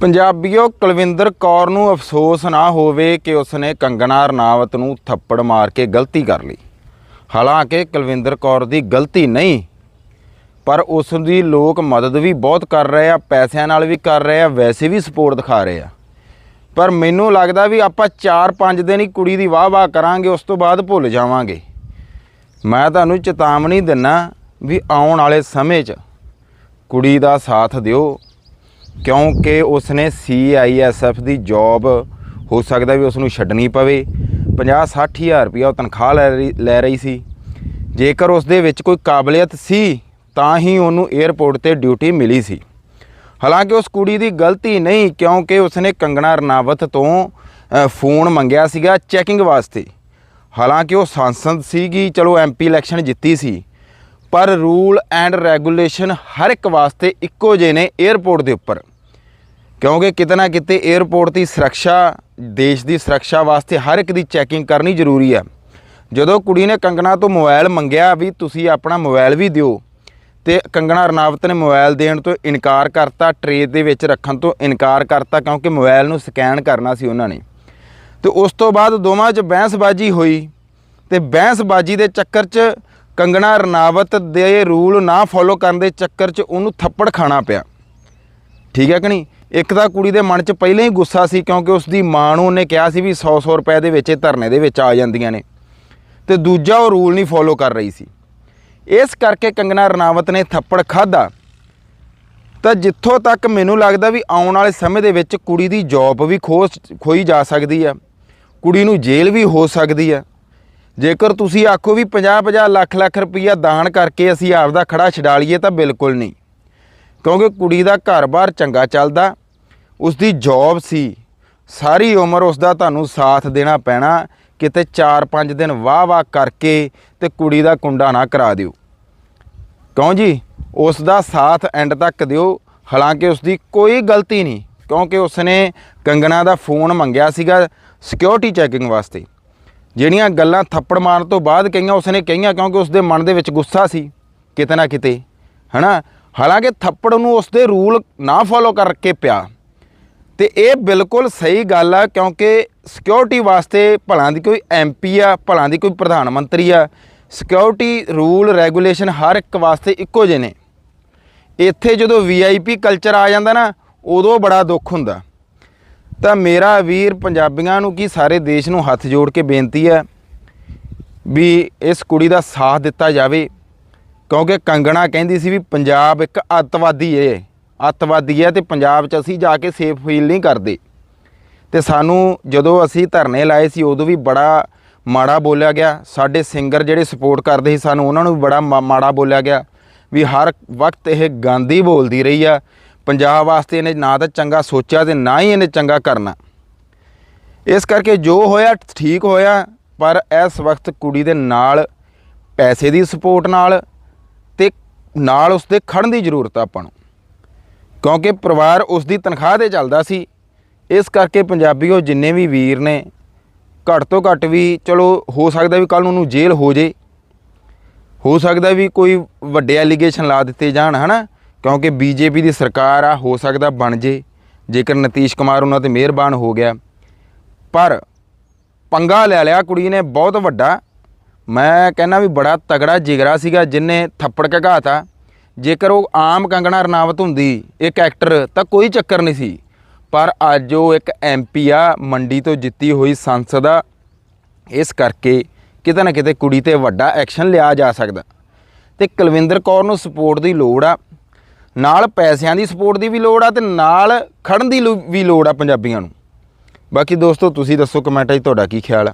ਪੰਜਾਬੀਓ, ਕੁਲਵਿੰਦਰ ਕੌਰ ਨੂੰ ਅਫਸੋਸ ਨਾ ਹੋਵੇ ਕਿ ਉਸਨੇ ਕੰਗਣਾ ਰਣਾਵਤ ਨੂੰ ਥੱਪੜ ਮਾਰ ਕੇ ਗਲਤੀ ਕਰ ਲਈ। ਹਾਲਾਂਕਿ ਕੁਲਵਿੰਦਰ ਕੌਰ ਦੀ ਗਲਤੀ ਨਹੀਂ, ਪਰ ਉਸ ਦੀ ਲੋਕ ਮਦਦ ਵੀ ਬਹੁਤ ਕਰ ਰਹੇ ਆ, ਪੈਸਿਆਂ ਨਾਲ ਵੀ ਕਰ ਰਹੇ ਆ, ਵੈਸੇ ਵੀ ਸਪੋਰਟ ਦਿਖਾ ਰਹੇ ਆ। ਪਰ ਮੈਨੂੰ ਲੱਗਦਾ ਵੀ ਆਪਾਂ 4-5 ਦਿਨ ਹੀ ਕੁੜੀ ਦੀ ਵਾਹ-ਵਾਹ ਕਰਾਂਗੇ, ਉਸ ਤੋਂ ਬਾਅਦ ਭੁੱਲ ਜਾਵਾਂਗੇ। ਮੈਂ ਤੁਹਾਨੂੰ ਚੇਤਾਵਨੀ ਦਿੰਨਾ ਵੀ ਆਉਣ ਵਾਲੇ ਸਮੇਂ 'ਚ ਕੁੜੀ ਦਾ ਸਾਥ ਦਿਓ ਕਿਉਂਕਿ ਉਸਨੇ ਸੀਆਈਐਸਐਫ ਦੀ ਜੌਬ ਹੋ ਸਕਦਾ ਵੀ ਉਸ ਨੂੰ ਛੱਡਣੀ ਪਵੇ। 50 ਹਜ਼ਾਰ ਰੁਪਇਆ ਉਹ ਤਨਖਾਹ ਲੈ ਰਹੀ ਲੈ ਰਹੀ ਸੀ। ਜੇਕਰ ਉਸ ਦੇ ਵਿੱਚ ਕੋਈ ਕਾਬਲੀਅਤ ਸੀ, ਤਾਂ ਹੀ ਉਹਨੂੰ 에ਅਰਪੋਰਟ ਤੇ ਡਿਊਟੀ ਮਿਲੀ ਸੀ। ਹਾਲਾਂਕਿ ਉਸ ਕੁੜੀ ਦੀ ਗਲਤੀ ਨਹੀਂ, ਕਿਉਂਕਿ ਉਸਨੇ ਕੰਗਣਾ ਰਣਾਵਤ ਤੋਂ ਫੋਨ ਮੰਗਿਆ ਸੀਗਾ ਚੈਕਿੰਗ ਵਾਸਤੇ। ਹਾਲਾਂਕਿ ਉਹ ਸੰਸਦ ਸੀਗੀ, ਚਲੋ ਐਮਪੀ ਇਲੈਕਸ਼ਨ ਜਿੱਤੀ ਸੀ। ਪਰ ਰੂਲ ਐਂਡ ਰੈਗੂਲੇਸ਼ਨ ਹਰ ਇੱਕ ਵਾਸਤੇ ਇੱਕੋ ਜਿਹੇ ਨੇ 에ਅਰਪੋਰਟ ਦੇ ਉੱਪਰ। ਕਿਉਂਕਿ ਕਿਤੇ ਨਾ ਕਿਤੇ 에ਅਰਪੋਰਟ ਦੀ ਸੁਰੱਖਿਆ, ਦੇਸ਼ ਦੀ ਸੁਰੱਖਿਆ ਵਾਸਤੇ ਹਰ ਇੱਕ ਦੀ ਚੈਕਿੰਗ ਕਰਨੀ ਜ਼ਰੂਰੀ ਹੈ ਜਦੋਂ ਕੁੜੀ ਨੇ ਕੰਗਣਾ ਤੋਂ ਮੋਬਾਈਲ ਮੰਗਿਆ ਵੀ ਤੁਸੀਂ ਆਪਣਾ ਮੋਬਾਈਲ ਵੀ ਦਿਓ, ਤੇ ਕੰਗਣਾ ਰਣਾਵਤ ਨੇ ਮੋਬਾਈਲ ਦੇਣ ਤੋਂ ਇਨਕਾਰ ਕਰਤਾ, ਟਰੇ ਦੇ ਵਿੱਚ ਰੱਖਣ ਤੋਂ ਇਨਕਾਰ ਕਰਤਾ, ਕਿਉਂਕਿ ਮੋਬਾਈਲ ਨੂੰ ਸਕੈਨ ਕਰਨਾ ਸੀ ਉਹਨਾਂ ਨੇ। ਤੇ ਉਸ ਤੋਂ ਬਾਅਦ ਦੋਵਾਂ 'ਚ ਬਹਿਸਬਾਜ਼ੀ ਹੋਈ, ਤੇ ਬਹਿਸਬਾਜ਼ੀ ਦੇ ਚੱਕਰ 'ਚ ਕੰਗਣਾ ਰਣਾਵਤ ਦੇ ਰੂਲ ਨਾ ਫੋਲੋ ਕਰਨ ਦੇ ਚੱਕਰ 'ਚ ਉਹਨੂੰ ਥੱਪੜ ਖਾਣਾ ਪਿਆ। ਠੀਕ ਹੈ ਕਿ ਨਹੀਂ? ਇੱਕ ਤਾਂ ਕੁੜੀ ਦੇ ਮਨ 'ਚ ਪਹਿਲਾਂ ਹੀ ਗੁੱਸਾ ਸੀ ਕਿਉਂਕਿ ਉਸ ਦੀ ਮਾਂ ਨੂੰ ਉਹਨੇ ਕਿਹਾ ਸੀ ਵੀ 100-100 ਰੁਪਏ ਦੇ ਵਿੱਚ ਇਹ ਧਰਨੇ ਦੇ ਵਿੱਚ ਆ ਜਾਂਦੀਆਂ ਨੇ। ਤੇ ਦੂਜਾ ਉਹ ਰੂਲ ਨਹੀਂ ਫੋਲੋ ਕਰ ਰਹੀ ਸੀ। ਇਸ ਕਰਕੇ ਕੰਗਣਾ ਰਣਾਵਤ ਨੇ ਥੱਪੜ ਖਾਦਾ ਤਾਂ ਜਿੱਥੋਂ ਤੱਕ ਮੈਨੂੰ ਲੱਗਦਾ ਵੀ ਆਉਣ ਵਾਲੇ ਸਮੇਂ ਦੇ ਵਿੱਚ ਕੁੜੀ ਦੀ ਜੌਬ ਵੀ ਖੋ ਖੋਈ ਜਾ ਸਕਦੀ ਆ ਕੁੜੀ ਨੂੰ ਜੇਲ੍ਹ ਵੀ ਹੋ ਸਕਦੀ ਆ ਜੇਕਰ ਤੁਸੀਂ ਆਖੋ ਵੀ 50-50 ਲੱਖ ਲੱਖ ਰੁਪਈਆ ਦਾਨ ਕਰਕੇ ਅਸੀਂ ਆਪਦਾ ਖੜਾ ਛਡਾ ਲਈਏ ਤਾਂ ਬਿਲਕੁਲ ਨਹੀਂ। ਕਿਉਂਕਿ ਕੁੜੀ ਦਾ ਘਰ-ਬਾਰ ਚੰਗਾ ਚੱਲਦਾ ਉਸ ਦੀ ਜੌਬ ਸੀ। ਸਾਰੀ ਉਮਰ ਉਸ ਦਾ ਤੁਹਾਨੂੰ ਸਾਥ ਦੇਣਾ ਪੈਣਾ, ਕਿਤੇ 4-5 ਦਿਨ ਵਾਹ-ਵਾਹ ਕਰਕੇ ਤੇ ਕੁੜੀ ਦਾ ਕੁੰਡਾ ਨਾ ਕਰਾ ਦਿਓ। ਕਿਉਂ ਜੀ? ਉਸ ਦਾ ਸਾਥ ਐਂਡ ਤੱਕ ਦਿਓ। ਹਾਲਾਂਕਿ ਉਸ ਦੀ ਕੋਈ ਗਲਤੀ ਨਹੀਂ, ਕਿਉਂਕਿ ਉਸ ਨੇ ਕੰਗਣਾ ਦਾ ਫੋਨ ਮੰਗਿਆ ਸੀਗਾ ਸਿਕਿਉਰਿਟੀ ਚੈਕਿੰਗ ਵਾਸਤੇ। ਜਿਹੜੀਆਂ ਗੱਲਾਂ ਥੱਪੜ ਮਾਰਨ ਤੋਂ ਬਾਅਦ ਕਹੀਆਂ ਉਸ ਨੇ ਕਹੀਆਂ ਕਿਉਂਕਿ ਉਸਦੇ ਮਨ ਦੇ ਵਿੱਚ ਗੁੱਸਾ ਸੀ, ਕਿਤੇ ਨਾ ਕਿਤੇ, ਹਨਾ? ਹਾਲਾਂਕਿ ਥੱਪੜ ਨੂੰ ਉਸਦੇ ਰੂਲ ਨਾ ਫੋਲੋ ਕਰਕੇ ਪਿਆ। ਤੇ ਇਹ ਬਿਲਕੁਲ ਸਹੀ ਗੱਲ ਆ, ਕਿਉਂਕਿ ਸਿਕਿਉਰਿਟੀ ਵਾਸਤੇ ਭਲਾਂ ਦੀ ਕੋਈ ਐਮਪੀ ਆ, ਭਲਾਂ ਦੀ ਕੋਈ ਪ੍ਰਧਾਨ ਮੰਤਰੀ ਆ ਸਿਕਿਉਰਿਟੀ ਰੂਲ ਰੈਗੂਲੇਸ਼ਨ ਹਰ ਇੱਕ ਵਾਸਤੇ ਇੱਕੋ ਜਿਹੇ ਨੇ। ਇੱਥੇ ਜਦੋਂ ਵੀਆਈਪੀ ਕਲਚਰ ਆ ਜਾਂਦਾ ਨਾ, ਉਦੋਂ ਬੜਾ ਦੁੱਖ ਹੁੰਦਾ। ਤਾਂ ਮੇਰਾ ਵੀਰ ਪੰਜਾਬੀਆਂ ਨੂੰ ਕੀ ਸਾਰੇ ਦੇਸ਼ ਨੂੰ ਹੱਥ ਜੋੜ ਕੇ ਬੇਨਤੀ ਹੈ ਵੀ ਇਸ ਕੁੜੀ ਦਾ ਸਾਥ ਦਿੱਤਾ ਜਾਵੇ, ਕਿਉਂਕਿ ਕੰਗਣਾ ਕਹਿੰਦੀ ਸੀ ਵੀ ਪੰਜਾਬ ਇੱਕ ਅੱਤਵਾਦੀ ਏ, ਅੱਤਵਾਦੀ ਹੈ ਤੇ ਪੰਜਾਬ 'ਚ ਅਸੀਂ ਜਾ ਕੇ ਸੇਫ ਫੀਲ ਨਹੀਂ ਕਰਦੇ। ਤੇ ਸਾਨੂੰ ਜਦੋਂ ਅਸੀਂ ਧਰਨੇ ਲਾਏ ਸੀ, ਉਦੋਂ ਵੀ ਬੜਾ ਮਾੜਾ ਬੋਲਿਆ ਗਿਆ। ਸਾਡੇ ਸਿੰਗਰ ਜਿਹੜੇ ਸਪੋਰਟ ਕਰਦੇ ਸੀ ਸਾਨੂੰ, ਉਹਨਾਂ ਨੂੰ ਵੀ ਬੜਾ ਮਾ- ਮਾੜਾ ਬੋਲਿਆ ਗਿਆ। ਵੀ ਹਰ ਵਕਤ ਇਹ ਗਾਂਧੀ ਬੋਲਦੀ ਰਹੀ ਆ। ਪੰਜਾਬ ਵਾਸਤੇ ਇਹਨੇ ਨਾ ਤਾਂ ਚੰਗਾ ਸੋਚਿਆ ਤੇ ਨਾ ਹੀ ਇਹਨੇ ਚੰਗਾ ਕਰਨਾ। ਇਸ ਕਰਕੇ ਜੋ ਹੋਇਆ, ਠੀਕ ਹੋਇਆ, ਪਰ ਇਸ ਵਕਤ ਕੁੜੀ ਦੇ ਨਾਲ, ਪੈਸੇ ਦੀ ਸਪੋਰਟ ਨਾਲ ਤੇ ਨਾਲ ਉਸਦੇ ਖੜਨ ਦੀ ਜ਼ਰੂਰਤ ਆ ਆਪਾਂ ਨੂੰ। ਕਿਉਂਕਿ ਪਰਿਵਾਰ ਉਸ ਦੀ ਤਨਖਾਹ ਤੇ ਚੱਲਦਾ ਸੀ। ਇਸ ਕਰਕੇ ਪੰਜਾਬੀਓ ਜਿੰਨੇ ਵੀ ਵੀਰ ਨੇ, ਘੱਟ ਤੋਂ ਘੱਟ ਵੀ ਚਲੋ ਹੋ ਸਕਦਾ ਵੀ ਕੱਲ ਨੂੰ ਉਹਨੂੰ ਜੇਲ੍ਹ ਹੋ ਜੇ। ਹੋ ਸਕਦਾ ਵੀ ਕੋਈ ਵੱਡੇ ਐਲੀਗੇਸ਼ਨ ਲਾ ਦਿੱਤੇ ਜਾਣ, ਹਨਾ? ਕਿਉਂਕਿ ਬੀਜੇਪੀ ਦੀ ਸਰਕਾਰ ਆ, ਹੋ ਸਕਦਾ ਬਣ ਜੇ। ਜੇਕਰ ਨਤੀਸ਼ ਕੁਮਾਰ ਉਹਨਾਂ ਤੇ ਮਿਹਰਬਾਨ ਹੋ ਗਿਆ। ਪਰ ਪੰਗਾ ਲੈ ਲਿਆ ਕੁੜੀ ਨੇ, ਬਹੁਤ ਵੱਡਾ। ਮੈਂ ਕਹਿੰਦਾ ਵੀ ਬੜਾ ਤਗੜਾ ਜਿਗਰਾ ਸੀਗਾ, ਜਿਨੇ ਥੱਪੜ ਘਗਾਤਾ। ਜੇਕਰ ਉਹ ਆਮ ਕੰਗਣਾ ਰਣਾਵਤ ਹੁੰਦੀ, ਇੱਕ ਐਕਟਰ, ਤਾਂ ਕੋਈ ਚੱਕਰ ਨਹੀਂ ਸੀ। ਪਰ ਅੱਜ ਉਹ ਇੱਕ ਐਮਪੀ ਆ, ਮੰਡੀ ਤੋਂ ਜਿੱਤੀ ਹੋਈ ਸੰਸਦ ਆ। ਇਸ ਕਰਕੇ ਕਿਤੇ ਨਾ ਕਿਤੇ ਕੁੜੀ ਤੇ ਵੱਡਾ ਐਕਸ਼ਨ ਲਿਆ ਜਾ ਸਕਦਾ। ਤੇ ਕੁਲਵਿੰਦਰ ਕੌਰ ਨੂੰ ਸਪੋਰਟ ਦੀ ਲੋੜ ਆ। ਨਾਲ ਪੈਸਿਆਂ ਦੀ ਸਪੋਰਟ ਦੀ ਵੀ ਲੋੜ ਆ ਤੇ ਨਾਲ ਖੜਨ ਦੀ ਲੋ- ਵੀ ਲੋੜ ਆ ਪੰਜਾਬੀਆਂ ਨੂੰ। ਬਾਕੀ ਦੋਸਤੋ, ਤੁਸੀਂ ਦੱਸੋ ਕਮੈਂਟਾਂ 'ਚ ਤੁਹਾਡਾ ਕੀ ਖਿਆਲ ਆ?